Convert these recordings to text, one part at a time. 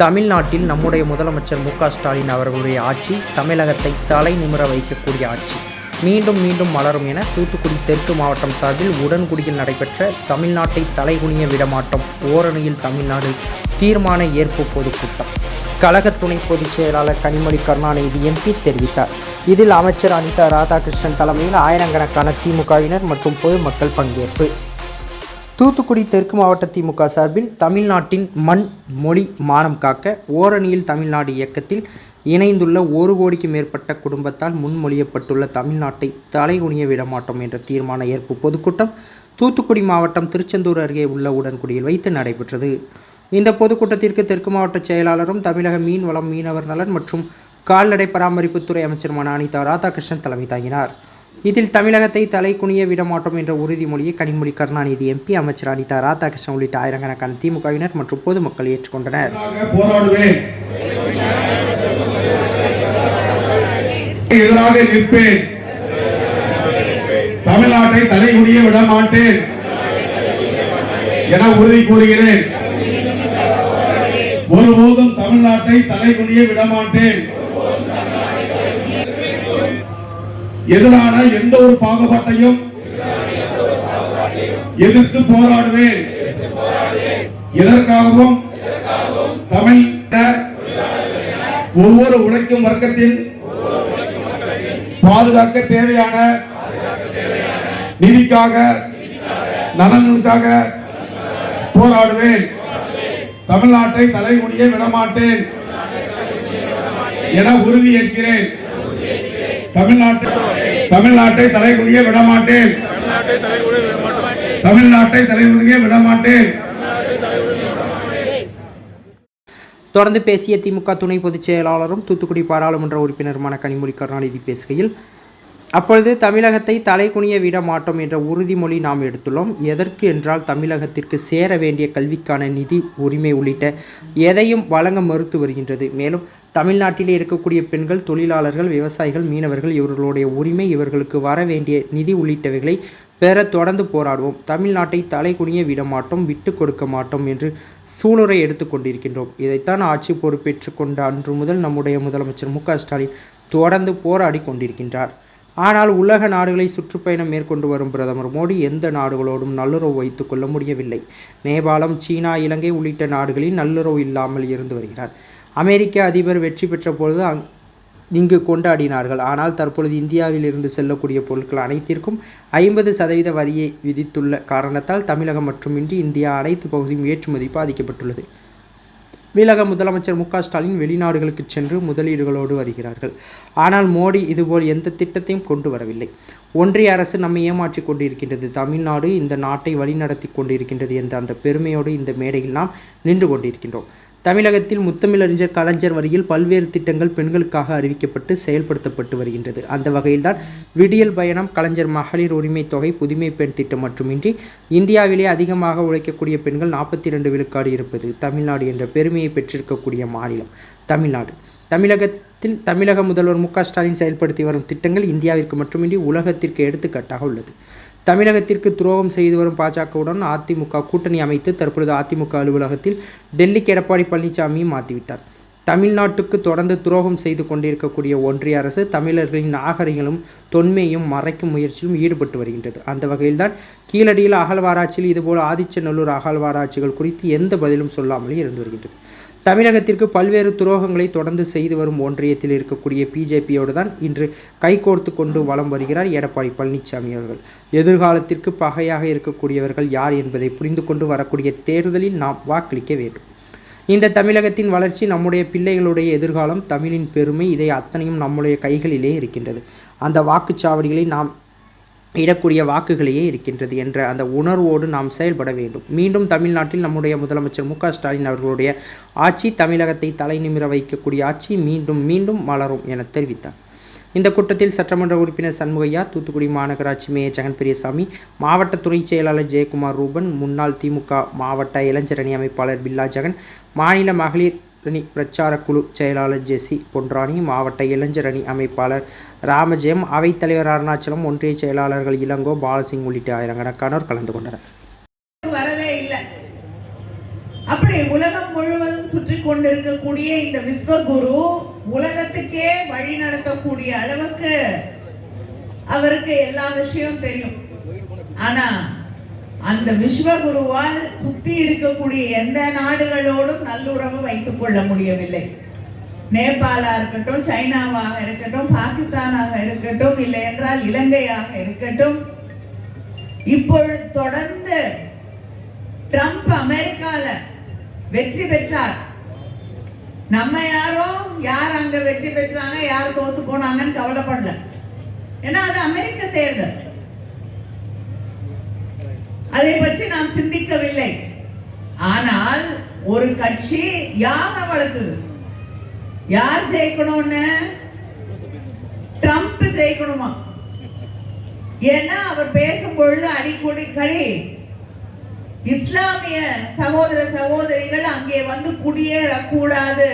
தமிழ்நாட்டில் நம்முடைய முதலமைச்சர் மு ஸ்டாலின் அவர்களுடைய ஆட்சி தமிழகத்தை தலை நிமிர வைக்கக்கூடிய ஆட்சி. மீண்டும் மீண்டும் மலரும் என தூத்துக்குடி தெற்கு மாவட்டம் சார்பில் உடன்குடியில் நடைபெற்ற தமிழ்நாட்டை தலைகுனிய விடமாட்டோம் ஓரணியில் தமிழ்நாடு தீர்மான ஏற்பு பொதுக்கூட்டம். கழக துணை பொதுச் செயலாளர் கனிமொழி கருணாநிதி எம்பி தெரிவித்தார். இதில் அமைச்சர் அனிதா ராதாகிருஷ்ணன் தலைமையில் ஆயிரக்கணக்கான திமுகவினர் மற்றும் பொதுமக்கள் பங்கேற்பு. தூத்துக்குடி தெற்கு மாவட்ட திமுக சார்பில் தமிழ்நாட்டின் மண் மொழி மானம் காக்க ஓரணியில் தமிழ்நாடு இயக்கத்தில் இணைந்துள்ள ஒரு கோடிக்கு மேற்பட்ட குடும்பத்தால் முன்மொழியப்பட்டுள்ள தமிழ்நாட்டை தலைகுனிய விடமாட்டோம் என்ற தீர்மான ஏற்பு பொதுக்கூட்டம் தூத்துக்குடி மாவட்டம் திருச்செந்தூர் அருகே உள்ள உடன்குடியில் வைத்து நடைபெற்றது. இந்த பொதுக்கூட்டத்திற்கு தெற்கு மாவட்ட செயலாளரும் தமிழக மீன்வளம் மீனவர் நலன் மற்றும் கால்நடை பராமரிப்புத்துறை அமைச்சருமான அனிதா ராதாகிருஷ்ணன் தலைமை தாங்கினார். இதில் தமிழகத்தை தலை குனிய விடமாட்டோம் என்ற உறுதிமொழியை கனிமொழி கருணாநிதி எம்பி அமைச்சர் அனிதா ராதாகிருஷ்ணன் உள்ளிட்ட ஆயிரக்கணக்கான திமுகவினர் மற்றும் பொதுமக்கள் ஏற்றுக்கொண்டனர். எதிராக நிற்பேன். தமிழ்நாட்டை தலைகுனிய விடமாட்டேன் என உறுதி கூறுகிறேன். ஒருபோதும் தமிழ்நாட்டை தலைகுனிய விடமாட்டேன் எதிரான எந்த ஒரு பாகுபாட்டையும் எதிர்த்து போராடுவேன். எதற்காகவும் தமிழ் ஒவ்வொரு உழைக்கும் வர்க்கத்தின் பாதுகாக்க தேவையான நிதிக்காக நலன்களுக்காக போராடுவேன். தமிழ்நாட்டை தலைமுடிய விடமாட்டேன் என உறுதி ஏற்கிறேன். தமிழ்நாட்டை தமிழ்நாட்டை தலைகுனிய விடமாட்டேன். தமிழ்நாட்டை தலைகுனிய விடமாட்டேன். தொடர்ந்து பேசிய திமுக துணை பொதுச் செயலாளரும் தூத்துக்குடி பாராளுமன்ற உறுப்பினருமான கனிமொழி கருணாநிதி பேசுகையில் அப்பொழுது தமிழகத்தை தலைகுனிய விட மாட்டோம் என்ற உறுதிமொழி நாம் எடுத்துள்ளோம். எதற்கு என்றால் தமிழகத்திற்கு சேர வேண்டிய கல்விக்கான நிதி உரிமை உள்ளிட்ட எதையும் வழங்க மறுத்து வருகின்றது. மேலும் தமிழ்நாட்டிலே இருக்கக்கூடிய பெண்கள் தொழிலாளர்கள் விவசாயிகள் மீனவர்கள் இவர்களுடைய உரிமை இவர்களுக்கு வர வேண்டிய நிதி உள்ளிட்டவைகளை பெற தொடர்ந்து போராடுவோம். தமிழ்நாட்டை தலைகுனிய விட மாட்டோம் விட்டு கொடுக்க மாட்டோம் என்று சூளுரை எடுத்துக்கொண்டிருக்கின்றோம் இதைத்தான் ஆட்சி பொறுப்பேற்று கொண்ட அன்று முதல் நம்முடைய முதலமைச்சர் மு ஸ்டாலின் தொடர்ந்து போராடி கொண்டிருக்கின்றார். ஆனால் உலக நாடுகளை சுற்றுப்பயணம் மேற்கொண்டு வரும் பிரதமர் மோடி எந்த நாடுகளோடும் நல்லுறவு வைத்து கொள்ள முடியவில்லை. நேபாளம் சீனா இலங்கை உள்ளிட்ட நாடுகளில் நல்லுறவு இல்லாமல் இருந்து வருகிறார். அமெரிக்க அதிபர் வெற்றி பெற்ற பொழுது அங் இங்கு கொண்டாடினார்கள். ஆனால் தற்பொழுது இந்தியாவில் இருந்து செல்லக்கூடிய பொருட்கள் அனைத்திற்கும் ஐம்பது சதவீத வரியை விதித்துள்ள காரணத்தால் தமிழகம் மட்டுமின்றி இந்தியா அனைத்து பகுதியும் ஏற்றுமதி பாதிக்கப்பட்டுள்ளது. தமிழக முதலமைச்சர் மு ஸ்டாலின் வெளிநாடுகளுக்கு சென்று முதலீடுகளோடு வருகிறார்கள். ஆனால் மோடி இதுபோல் எந்த திட்டத்தையும் கொண்டு வரவில்லை. ஒன்றிய அரசு நம்மை ஏமாற்றி கொண்டிருக்கின்றது. தமிழ்நாடு இந்த நாட்டை வழிநடத்தி கொண்டிருக்கின்றது என்ற அந்த பெருமையோடு இந்த மேடையில் நாம் நின்று கொண்டிருக்கின்றோம். தமிழகத்தில் முத்தமிழறிஞர் கலைஞர் வரியில் பல்வேறு திட்டங்கள் பெண்களுக்காக அறிவிக்கப்பட்டு செயல்படுத்தப்பட்டு வருகின்றது. அந்த வகையில்தான் விடியல் பயணம் கலைஞர் மகளிர் உரிமை தொகை புதுமை பெண் திட்டம் மட்டுமின்றி இந்தியாவிலே அதிகமாக உழைக்கக்கூடிய பெண்கள் நாற்பத்தி ரெண்டு விழுக்காடு இருப்பது தமிழ்நாடு என்ற பெருமையை பெற்றிருக்கக்கூடிய மாநிலம் தமிழ்நாடு. தமிழகத்தில் தமிழக முதல்வர் மு ஸ்டாலின் செயல்படுத்தி வரும் திட்டங்கள் இந்தியாவிற்கு மட்டுமின்றி உலகத்திற்கு எடுத்துக்காட்டாக உள்ளது. தமிழகத்திற்கு துரோகம் செய்து வரும் பாஜகவுடன் அதிமுக கூட்டணி அமைத்து தற்பொழுது அதிமுக அலுவலகத்தில் டெல்லிக்கு எடப்பாடி பழனிசாமியும் மாற்றிவிட்டார் தமிழ்நாட்டுக்கு தொடர்ந்து துரோகம் செய்து கொண்டிருக்கக்கூடிய ஒன்றிய அரசு தமிழர்களின் நாகரிகளும் தொன்மையும் மறைக்கும் முயற்சியிலும் ஈடுபட்டு வருகின்றது. அந்த வகையில்தான் கீழடியில் அகழ்வாராய்ச்சியில் இதுபோல் ஆதிச்சநல்லூர் அகழ்வாராய்ச்சிகள் குறித்து எந்த பதிலும் சொல்லாமலே இருந்து வருகின்றது. தமிழகத்திற்கு பல்வேறு துரோகங்களை தொடர்ந்து செய்து வரும் ஒன்றியத்தில் இருக்கக்கூடிய பிஜேபியோடு தான் இன்று கைகோர்த்து கொண்டு வலம் வருகிறார் எடப்பாடி பழனிசாமி அவர்கள். எதிர்காலத்திற்கு பகையாக இருக்கக்கூடியவர்கள் யார் என்பதை புரிந்து கொண்டு வரக்கூடிய தேர்தலில் நாம் வாக்களிக்க வேண்டும். இந்த தமிழகத்தின் வளர்ச்சி நம்முடைய பிள்ளைகளுடைய எதிர்காலம் தமிழின் பெருமை இதை அத்தனையும் நம்முடைய கைகளிலே இருக்கின்றது. அந்த வாக்குச்சாவடிகளை நாம் இடக்கூடிய வாக்குகளையே இருக்கின்றது என்ற அந்த உணர்வோடு நாம் செயல்பட வேண்டும். மீண்டும் தமிழ்நாட்டில் நம்முடைய முதலமைச்சர் மு ஸ்டாலின் அவர்களுடைய ஆட்சி தமிழகத்தை தலை நிமிர வைக்கக்கூடிய ஆட்சி மீண்டும் மீண்டும் மலரும் என தெரிவித்தார். இந்த கூட்டத்தில் சட்டமன்ற உறுப்பினர் சண்முகையா தூத்துக்குடி மாநகராட்சி மேயர் ஜெகன் பெரியசாமி மாவட்ட துணைச் செயலாளர் ஜெயக்குமார் ரூபன் முன்னாள் திமுக மாவட்ட இளைஞரணி அமைப்பாளர் பில்லா ஜெகன் மாநில மகளிர் அணி பிரச்சார குழு செயலாளர் ஜெசி பொன்ராணி மாவட்ட இளைஞர் அணி அமைப்பாளர் ராமஜெயம் அவைத்தலைவர் அருணாச்சலம் ஒன்றிய செயலாளர்கள் இளங்கோ பாலசிங் உள்ளிட்ட ஆயிரக்கணக்கானோர் கலந்து கொண்டனர். வரதே இல்லை. அப்படி உலகம் முழுவதும் சுற்றி கொண்டிருக்கக்கூடிய இந்த விஸ்வகுரு உலகத்துக்கே வழி நடத்தக்கூடிய அளவுக்கு அவருக்கு எல்லா விஷயம் தெரியும். ஆனா அந்த விஸ்வகுருவால் சுத்தி இருக்கக்கூடிய எந்த நாடுகளோடும் நல்லுறவு வைத்துக் கொள்ள முடியவில்லை. நேபாளா இருக்கட்டும் சைனாவாக இருக்கட்டும் பாகிஸ்தானாக இருக்கட்டும் இல்லை என்றால் இலங்கையாக இருக்கட்டும். இப்பொழுது தொடர்ந்து ட்ரம்ப் அமெரிக்கால வெற்றி பெற்றார். நம்ம யாரும் யார் அங்க வெற்றி பெற்றாங்க யார் தோத்து போனாங்கன்னு கவலைப்படல. ஏன்னா அது அமெரிக்க தேர்தல். அதை பற்றி நாம் சிந்திக்கவில்லை. ஆனால் ஒரு கட்சி யாரை வளர்த்தது? யார் ஜெயிக்கணும்னு? ட்ரம்ப் ஜெயிக்கணுமா? ஏன்னா அவர் பேசும் பொழுது அடிக்கடி கடி. இஸ்லாமிய சகோதர சகோதரிகள் அங்கே வந்து குடியேறக்கூடாது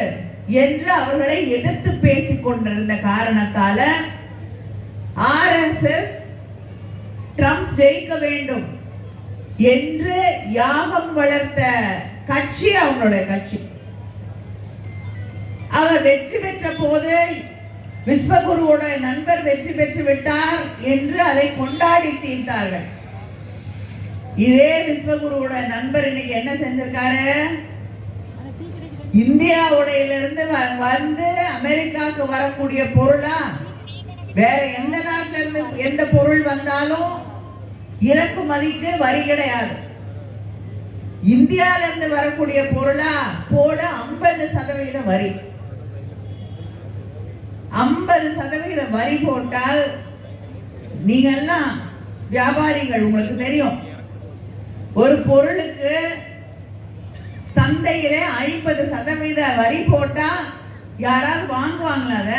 என்று அவர்களை எதிர்த்து பேசிக் கொண்டிருந்த காரணத்தால ஆர்எஸ்எஸ் ட்ரம்ப் ஜெயிக்க வேண்டும். என்று யாகம் வளர்த்த கட்சி அவங்களுடைய கட்சி. அவர் வெற்றி பெற்ற போது விஸ்வகுருவோட நண்பர் வெற்றி பெற்று விட்டார் என்று அதை கொண்டாடி தீர்த்தார்கள். இதே விஸ்வகுருவோட நண்பர் இன்னைக்கு என்ன செஞ்சிருக்காரு? இந்தியாவுடையிலிருந்து வ- வந்து அமெரிக்காவுக்கு வரக்கூடிய பொருளா? வேற எந்த நாட்டில இருந்து எந்த பொருள் வந்தாலும் இறக்குமதிக்கு வரி கிடையாது. இந்தியால இருந்து வரக்கூடிய பொருளா? போட ஐம்பது சதவீத வரி. ஐம்பது சதவீத வரி போட்டால் நீங்க எல்லாம் வியாபாரிகள் உங்களுக்கு தெரியும். ஒரு பொருளுக்கு சந்தையிலே ஐம்பது சதவீத வரி போட்டா யாராவது வாங்குவாங்களா அதை?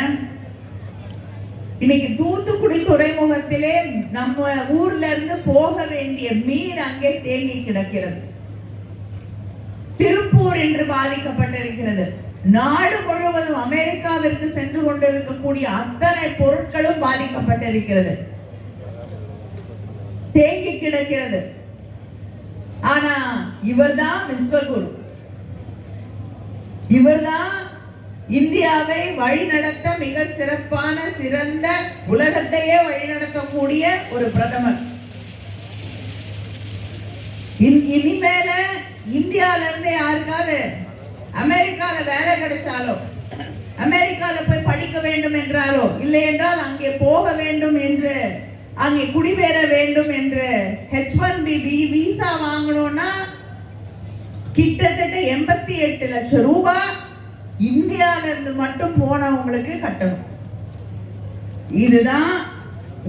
இன்னைக்கு தூத்துக்குடி துறைமுகத்திலே நம்ம ஊர்ல இருந்து போக வேண்டிய மீன் அங்கே தேங்கி கிடக்கிறது. திருப்பூர் என்று பாதிக்கப்பட்டிருக்கிறது. நாடு முழுவதும் அமெரிக்காவிற்கு சென்று கொண்டிருக்கக்கூடிய அத்தனை பொருட்களும் பாதிக்கப்பட்டிருக்கிறது. தேங்கி கிடக்கிறது. ஆனா இவர்தான் விஸ்வகுரு இவர்தான் இந்தியாவை வழிநடத்த மிக சிறப்பான சிறந்த உலகத்தையே வழிநடத்தக்கூடிய ஒரு பிரதமர். இன்- இனிமேல இந்தியால இருந்து யாருக்காவது அமெரிக்கால வேலை கிடைச்சாலோ அமெரிக்கால போய் படிக்க வேண்டும் என்றாலோ இல்லை என்றால் அங்கே போக வேண்டும் என்று அங்கே குடிபெற வேண்டும் என்று ஹெச் ஒன் பி விசா வாங்கணும்னா கிட்டத்தட்ட எண்பத்தி எட்டு லட்சம் ரூபாய் இந்தியால இருந்து மட்டும் போனவங்களுக்கு கட்டணும். இதுதான்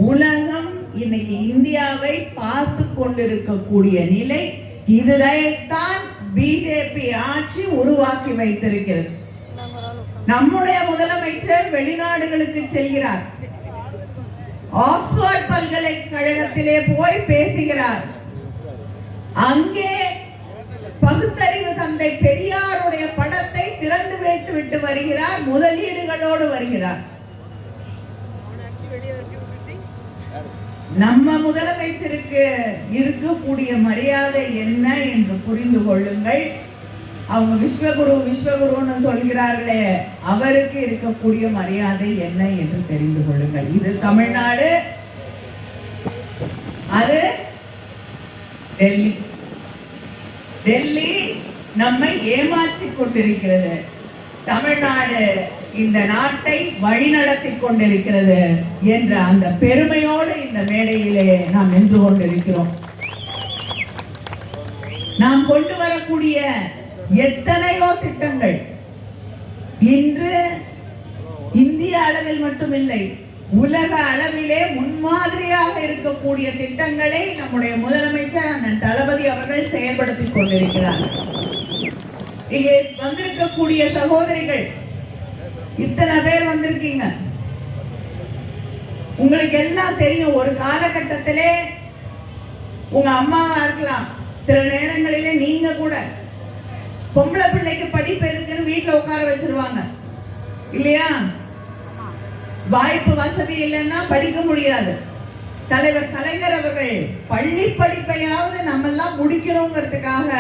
உலகம் இன்னைக்கு இந்தியாவை பார்த்து கொண்டிருக்கக்கூடிய நிலை. இதுதான் பிஜேபி ஆட்சி உருவாக்கி வைத்திருக்கிறது. நம்முடைய முதலமைச்சர் வெளிநாடுகளுக்கு செல்கிறார். ஆக்ஸ்போர்ட் பல்கலைக்கழகத்திலே போய் பேசுகிறார். அங்கே பகுத்தறிவு தந்தை பெரிய வைத்து விட்டு வருகிறார் முதலீடுகளோடு வருகிறார். நம்ம முதலமைச்சருக்கு இருக்கக்கூடிய மரியாதை என்ன என்று புரிந்து கொள்ளுங்கள். அவங்க விஸ்வகுரு விஸ்வகுருன்னு சொல்கிறார்களே அவருக்கு இருக்கக்கூடிய மரியாதை என்ன என்று தெரிந்து கொள்ளுங்கள். இது தமிழ்நாடு அது டெல்லி. டெல்லி நம்மை ஏமாற்றி கொண்டிருக்கிறது. தமிழ்நாடு இந்த நாட்டை வழிநடத்தி கொண்டிருக்கிறது என்ற அந்த பெருமையோடு இந்த மேடையிலே நாம் நின்று கொண்டிருக்கிறோம். நாம் கொண்டு வரக்கூடிய எத்தனையோ திட்டங்கள். இன்று இந்திய அளவில் மட்டுமில்லை உலக அளவிலே முன்மாதிரியாக இருக்கக்கூடிய திட்டங்களை நம்முடைய முதலமைச்சர் அண்ணன் தளபதி அவர்கள் செயல்படுத்திக் கொண்டிருக்கிறார். இங்கே வந்திருக்கக்கூடிய சகோதரிகள். இத்தனை பேர் வந்திருக்கீங்க. உங்களுக்கு எல்லாம் தெரியும் ஒரு காலகட்டத்திலே உங்க அம்மாவா இருக்கலாம். சில நேரங்களிலே நீங்க கூட. பொம்பளை பிள்ளைக்கு படிப்பு எதுக்குன்னு வீட்டுல உட்கார வச்சிருவாங்க. இல்லையா? வாய்ப்பு வசதி இல்லைன்னா படிக்க முடியாது. தலைவர் கலைஞர் அவர்கள் பள்ளி படிப்பையாவது நம்ம எல்லாம் முடிக்கணுங்கிறதுக்காக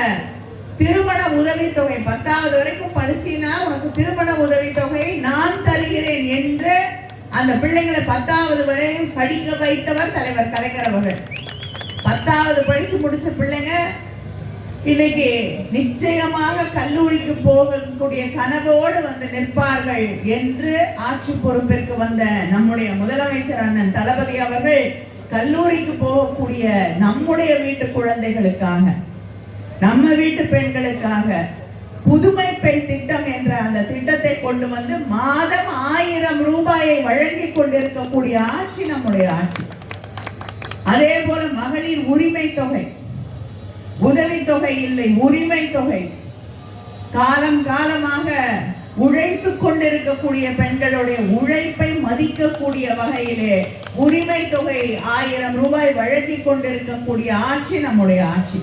திருமண உதவித்தொகை பத்தாவது வரைக்கும் படிச்சீன்னா உனக்கு திருமண உதவித்தொகை நான் தருகிறேன் என்று அந்த பிள்ளைங்களை பத்தாவது வரையும் படிக்க வைத்தவர் தலைவர் கலைஞர் அவர்கள். பத்தாவது படிச்சு முடிச்ச பிள்ளைங்க இன்னைக்கு நிச்சயமாக கல்லூரிக்கு போகக்கூடிய கனவோடு வந்து நிற்பார்கள் என்று ஆட்சி பொறுப்பிற்கு வந்த நம்முடைய முதலமைச்சர் அண்ணன் தளபதி அவர்கள் கல்லூரிக்கு போகக்கூடிய நம்முடைய வீட்டு குழந்தைகளுக்காக நம்ம வீட்டு பெண்களுக்காக புதுமை பெண் திட்டம் என்ற அந்த திட்டத்தை கொண்டு வந்து மாதம் ஆயிரம் ரூபாயை வழங்கி கொண்டிருக்கக்கூடிய ஆட்சி நம்முடைய ஆட்சி. அதே போல மகளிர் உரிமை தொகை. உதவித்தொகை இல்லை உரிமை தொகை. காலம் காலமாக உழைத்து கொண்டிருக்கக்கூடிய பெண்களுடைய உழைப்பை மதிக்கக்கூடிய வகையிலே உரிமை தொகை ஆயிரம் ரூபாய் வழங்கி கொண்டிருக்கக்கூடிய ஆட்சி நம்முடைய ஆட்சி.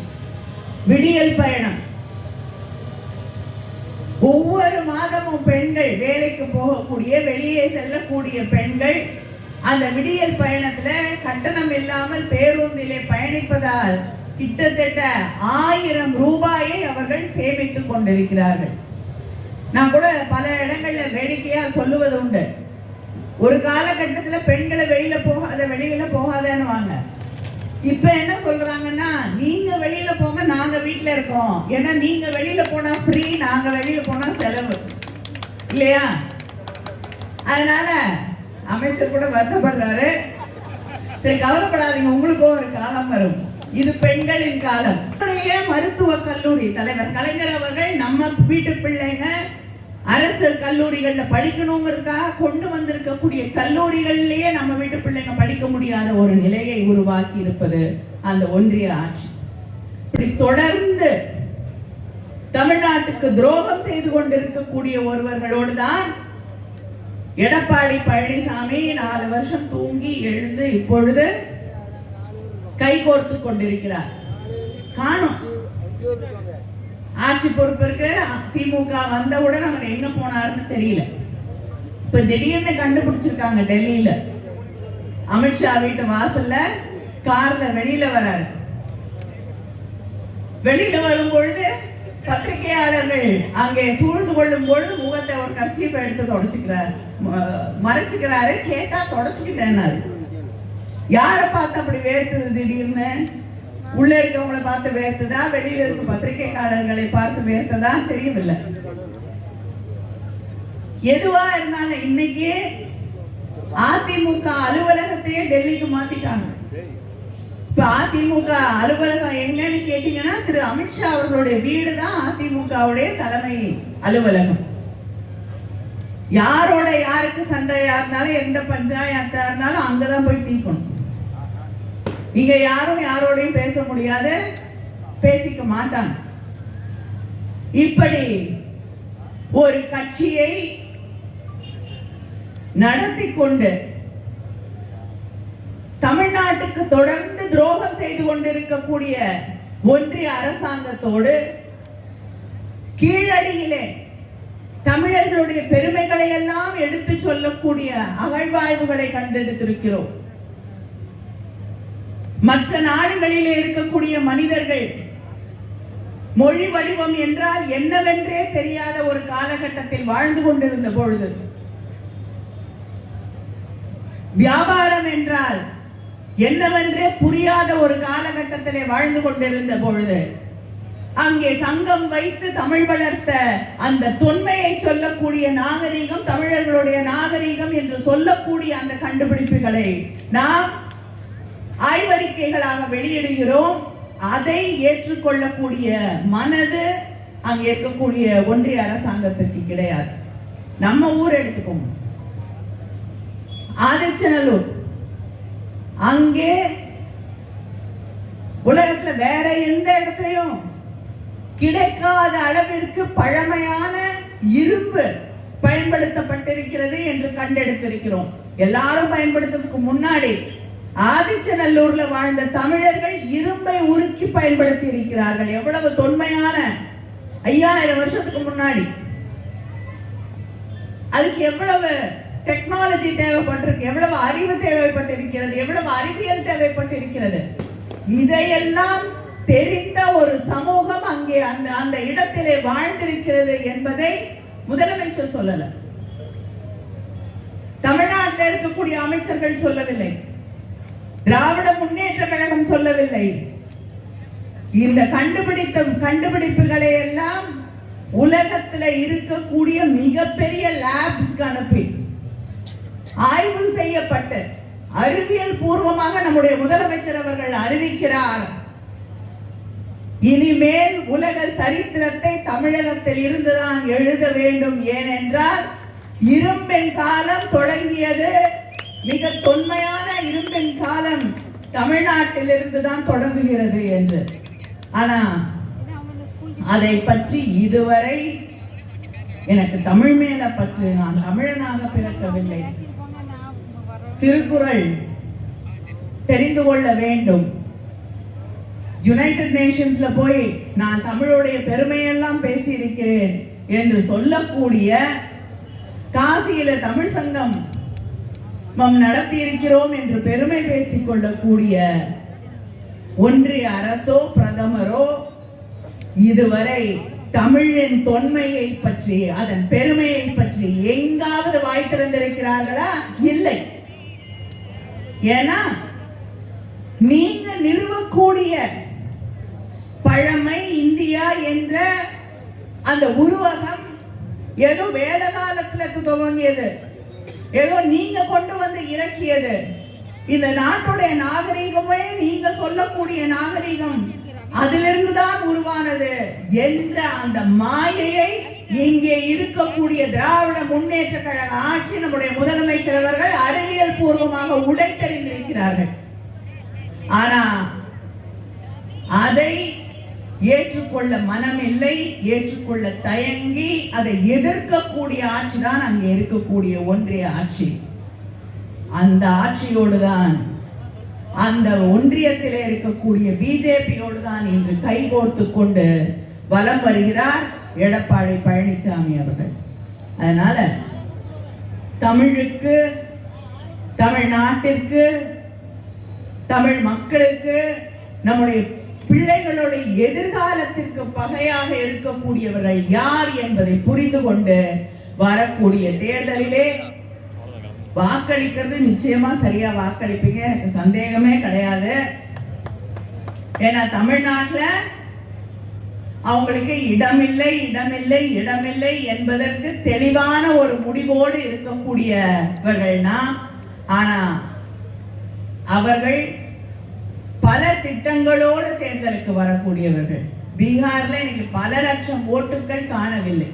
விடியல் பயணம். ஒவ்வொரு மாதமும் பெண்கள் வேலைக்கு போகக்கூடிய வெளியே செல்லக்கூடிய பெண்கள் அந்த விடியல் பயணத்துல கட்டணம் இல்லாமல் பேருந்திலே பயணிப்பதால் கிட்டத்தட்ட ஆயிரம் ரூபாயை அவர்கள் சேமித்துக் கொண்டிருக்கிறார்கள். நான் கூட பல இடங்கள்ல வேடிக்கையா சொல்லுவது உண்டு. ஒரு காலகட்டத்துல பெண்களை வெளியில போகாத வெளியில போகாதன்னு வாங்க இப்ப என்ன சொல்றாங்கன்னா நீங்க வெளியில போங்க நாங்க வீட்ல இருக்கோம் ஏன்னா நீங்க வெளியில போனா ஃப்ரீ நாங்க வெளியில போனா செலவு. இல்லையா? அதனால அமைச்சர் கூட வருத்தப்படுறாரு. சரி கவலைப்படாதீங்க உங்களுக்கும் ஒரு காலம் வரும். இது பெண்களின் காலம். மருத்துவ கல்லூரி தலைவர் கலைஞர் அவர்கள் நம்ம வீட்டு பிள்ளைங்க அரசு கல்லூரிகள்ல படிக்கணுங்கிறதுக்காக கொண்டு வந்திருக்கக்கூடிய கல்லூரிகள்லயே நம்ம வீட்டு பிள்ளைங்க படிக்க முடியாத ஒரு நிலையை உருவாக்கி இருப்பது அந்த ஒன்றிய ஆட்சி. இப்படி தொடர்ந்து தமிழ்நாட்டுக்கு துரோகம் செய்து கொண்டிருக்கக்கூடிய ஒருவர்களோடு தான் எடப்பாடி பழனிசாமி நாலு வருஷம் தூங்கி எழுந்து இப்பொழுது கைகோர்த்து கொண்டிருக்கிறார். காணும். ஆட்சி பொறுப்பிற்கு திமுக வந்தவுடன் அவர் எங்க போனாருன்னு தெரியல. இப்ப திடீர்னு கண்டுபிடிச்சிருக்காங்க டெல்லியில. அமித்ஷா வீட்டு வாசல்ல கார்ல வெளியில வராரு. வெளியில வரும் பொழுது பத்திரிகையாளர்கள் அங்கே சூழ்ந்து கொள்ளும் பொழுது முகத்தை ஒரு கர்ச்சீப்பை எடுத்து தொடச்சுக்கிறார். ம- மறைச்சுக்கிறாரு. கேட்டா தொடச்சுக்கிட்டேன்னாரு. யாரை பார்த்து அப்படி வேர்த்தது திடீர்னு? உள்ள இருக்கவங்களை பார்த்து வேர்த்ததா? வெளியில இருக்க பத்திரிகைக்காரர்களை பார்த்து வேர்த்ததா? தெரியவில்லை. எதுவா இருந்தாலும் இன்னைக்கு அதிமுக அலுவலகத்தையே டெல்லிக்கு மாத்திட்டாங்க. இப்போ அதிமுக அலுவலகம் எங்கன்னு கேட்டீங்கன்னா திரு அமித்ஷா அவர்களுடைய வீடு தான் அதிமுகவுடைய தலைமை அலுவலகம். யாரோட யாருக்கு சண்டையா இருந்தாலும் எந்த பஞ்சாயத்தா இருந்தாலும் அங்கதான் போய் தீக்கணும். இங்க யாரும் யாரோடையும் பேச முடியாது பேசிக்க மாட்டாங்க. இப்படி ஒரு கட்சியை நடத்தி கொண்டு தமிழ்நாட்டுக்கு தொடர்ந்து துரோகம் செய்து கொண்டிருக்கக்கூடிய ஒன்றிய அரசாங்கத்தோடு கீழடியிலே தமிழர்களுடைய பெருமைகளை எல்லாம் எடுத்து சொல்லக்கூடிய அகழ்வாய்வுகளை கண்டெடுத்திருக்கிறோம். மற்ற நாடுகளிலே இருக்கக்கூடிய மனிதர்கள் மொழி வடிவம் என்றால் என்னவென்றே தெரியாத ஒரு காலகட்டத்தில் வாழ்ந்து கொண்டிருந்த பொழுது வியாபாரம் என்றால் என்னவென்றே புரியாத ஒரு காலகட்டத்திலே வாழ்ந்து கொண்டிருந்த பொழுது அங்கே சங்கம் வைத்து தமிழ் வளர்த்த அந்த தொன்மையை சொல்லக்கூடிய நாகரீகம் தமிழர்களுடைய நாகரீகம் என்று சொல்லக்கூடிய அந்த கண்டுபிடிப்புகளை நாம் ஆய்வறிக்கைகளாக வெளியிடுகிறோம். அதை ஏற்றுக்கொள்ளக்கூடிய மனது அங்கே இருக்கக்கூடிய ஒன்றிய அரசாங்கத்திற்கு கிடையாது. நம்ம ஊர் எடுத்துக்கோங்க. ஆதிச்சநல்லூர். அங்கே உலகத்துல வேற எந்த இடத்துலையும் கிடைக்காத அளவிற்கு பழமையான இரும்பு பயன்படுத்தப்பட்டிருக்கிறது என்று கண்டெடுத்திருக்கிறோம். எல்லாரும் பயன்படுத்துறதுக்கு முன்னாடி ஆதிச்சநல்லூர்ல வாழ்ந்த தமிழர்கள் இரும்பை உருக்கி பயன்படுத்தி இருக்கிறார்கள் எவ்வளவு தொன்மையான ஐயாயிரம் வருஷத்துக்கு முன்னாடி. அதுக்கு எவ்வளவு டெக்னாலஜி தேவைப்பட்டிருக்கு. எவ்வளவு அறிவு தேவைப்பட்டிருக்கிறது எவ்வளவு அறிவியல் தேவைப்பட்டிருக்கிறது. இதையெல்லாம் தெரிந்த ஒரு சமூகம் அங்கே அந்த அந்த இடத்திலே வாழ்ந்திருக்கிறது என்பதை முதலமைச்சர் சொல்லல. தமிழ்நாட்டில் இருக்கக்கூடிய அமைச்சர்கள் சொல்லவில்லை. திராவிட முன்னேற்ற கழகம் சொல்லவில்லை. இந்த கண்டுபிடித்த கண்டுபிடிப்புகளை எல்லாம் உலகத்தில் இருக்கக்கூடிய மிகப்பெரிய லேப்ஸ்க்கு அனுப்பி. ஆய்வு செய்யப்பட்டு அறிவியல் பூர்வமாக நம்முடைய முதலமைச்சர் அவர்கள் அறிவிக்கிறார். இனிமேல் உலக சரித்திரத்தை தமிழகத்தில் இருந்துதான் எழுத வேண்டும். ஏனென்றால் இரும்பின் காலம் தொடங்கியது. மிக தொன்மையான இரும்பின் காலம் தமிழ்நாட்டில் இருந்துதான் தொடங்குகிறது என்று. ஆனா அதை பற்றி இதுவரை எனக்கு தமிழ் மேல பற்று நான் தமிழனாக பிறக்கவில்லை. திருக்குறள் தெரிந்து கொள்ள வேண்டும். யுனைடெட் நேஷன்ஸ்ல போய் நான் தமிழுடைய பெருமையெல்லாம் பேசியிருக்கிறேன் என்று சொல்லக்கூடிய காசியில தமிழ் சங்கம் மம் நடத்தி இருக்கிறோம் என்று பெருமை பேசிக் கொள்ளக்கூடிய ஒன்றிய அரசோ பிரதமரோ இதுவரை தமிழின் தொன்மையை பற்றி அதன் பெருமையை பற்றி எங்காவது வாய் திறந்திருக்கிறார்களா? ஏன்னா நீங்க நிறுவக்கூடிய பழமை இந்தியா என்ற அந்த உருவகம் ஏதோ வேத காலத்துல துவங்கியது. ஏதோ நீங்க கொண்டு வந்து இறக்கியது. இந்த நாட்டுடைய நாகரிகமே நீங்க சொல்லக்கூடிய நாகரிகம் அதிலிருந்து தான் உருவானது என்ற அந்த மாயையை இங்கே இருக்கக்கூடிய திராவிட முன்னேற்ற கழக ஆட்சி நம்முடைய முதலமைச்சர் அவர்கள் அறிவியல் பூர்வமாக உடைத்தறிந்திருக்கிறார்கள். ஆனா அதை ஏற்றுக்கொள்ள மனமில்லை ஏற்றுக்கொள்ள தயங்கி அதை எதிர்க்கக்கூடிய ஆட்சி தான் அங்கே இருக்கக்கூடிய ஒன்றிய ஆட்சி. அந்த ஆட்சியோடு தான் அந்த ஒன்றியத்திலே இருக்கக்கூடிய பிஜேபியோடு தான் இன்று கைகோர்த்து கொண்டு வலம் வருகிறார். எடப்பாடி பழனிசாமி அவர்கள். அதனால் தமிழுக்கு தமிழ்நாட்டிற்கு தமிழ் மக்களுக்கு நம்முடைய பிள்ளைகளுடைய எதிர்காலத்திற்கு பகையாக இருக்கக்கூடியவர்கள் யார் என்பதை புரிந்து கொண்டு வரக்கூடிய தேர்தலிலே வாக்களிக்கிறது. நிச்சயமா சரியா வாக்களிப்பீங்க. எனக்கு சந்தேகமே கிடையாது. ஏன்னா தமிழ்நாட்டில் அவங்களுக்கு இடமில்லை இடமில்லை இடமில்லை என்பதற்கு தெளிவான ஒரு முடிவோடு இருக்கக்கூடியவர்கள்னா ஆனா அவர்கள் பல திட்டங்களோடு தேர்தலுக்கு வரக்கூடியவர்கள். பீகார்ல இன்னைக்கு பல லட்சம் ஓட்டுகள் காணவில்லை.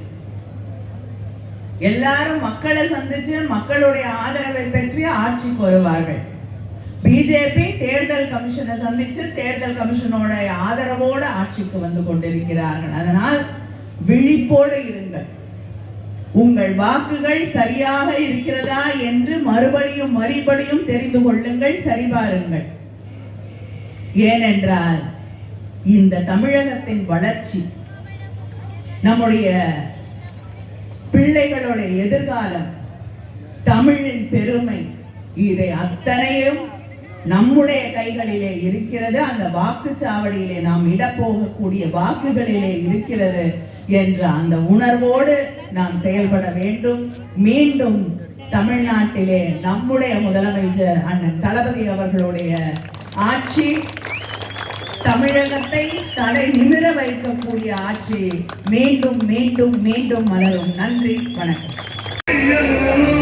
எல்லாரும் மக்களை சந்திச்சு மக்களுடைய ஆதரவை பெற்று ஆட்சிக்கு வருவார்கள். பிஜேபி தேர்தல் கமிஷனை சந்தித்து தேர்தல் கமிஷனோட ஆதரவோடு ஆட்சிக்கு வந்து கொண்டிருக்கிறார்கள். அதனால் விழிப்போடு இருங்கள். உங்கள் வாக்குகள் சரியாக இருக்கிறதா என்று மறுபடியும் மறுபடியும் தெரிந்து கொள்ளுங்கள் சரிபாருங்கள். ஏனென்றால் இந்த தமிழகத்தின் வளர்ச்சி நம்முடைய பிள்ளைகளுடைய எதிர்காலம் தமிழின் பெருமை இதை அத்தனையும் நம்முடைய கைகளிலே இருக்கிறது அந்த வாக்குச்சாவடியிலே நாம் இடப்போகக்கூடிய வாக்குகளிலே இருக்கிறது என்ற அந்த உணர்வோடு நாம் செயல்பட வேண்டும். மீண்டும் தமிழ்நாட்டிலே நம்முடைய முதலமைச்சர் அண்ணன் தளபதி அவர்களுடைய ஆட்சி தமிழகத்தை தலை நிமிர வைக்கக்கூடிய ஆட்சி. மீண்டும் மீண்டும் மீண்டும் மலரும். நன்றி வணக்கம்.